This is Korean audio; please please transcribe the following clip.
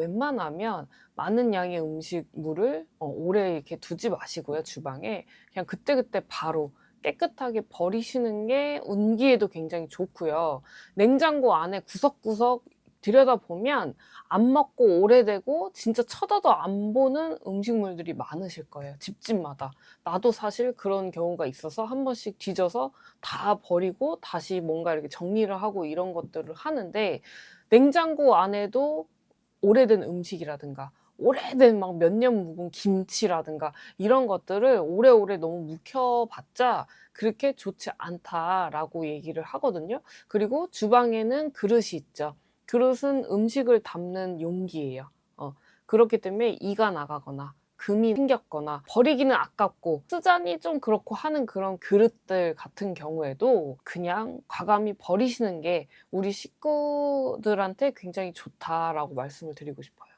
웬만하면 많은 양의 음식물을 어, 오래 이렇게 두지 마시고요, 주방에. 그냥 그때그때 바로 깨끗하게 버리시는 게 운기에도 굉장히 좋고요. 냉장고 안에 구석구석 들여다보면 안 먹고 오래되고 진짜 쳐다도 안 보는 음식물들이 많으실 거예요. 집집마다. 나도 사실 그런 경우가 있어서 한 번씩 뒤져서 다 버리고 다시 뭔가 이렇게 정리를 하고 이런 것들을 하는데 냉장고 안에도 오래된 음식이라든가 오래된 막 몇 년 묵은 김치라든가 이런 것들을 오래오래 너무 묵혀봤자 그렇게 좋지 않다라고 얘기를 하거든요. 그리고 주방에는 그릇이 있죠. 그릇은 음식을 담는 용기예요. 어, 그렇기 때문에 이가 나가거나 금이 생겼거나 버리기는 아깝고 쓰자니 좀 그렇고 하는 그런 그릇들 같은 경우에도 그냥 과감히 버리시는 게 우리 식구들한테 굉장히 좋다라고 말씀을 드리고 싶어요.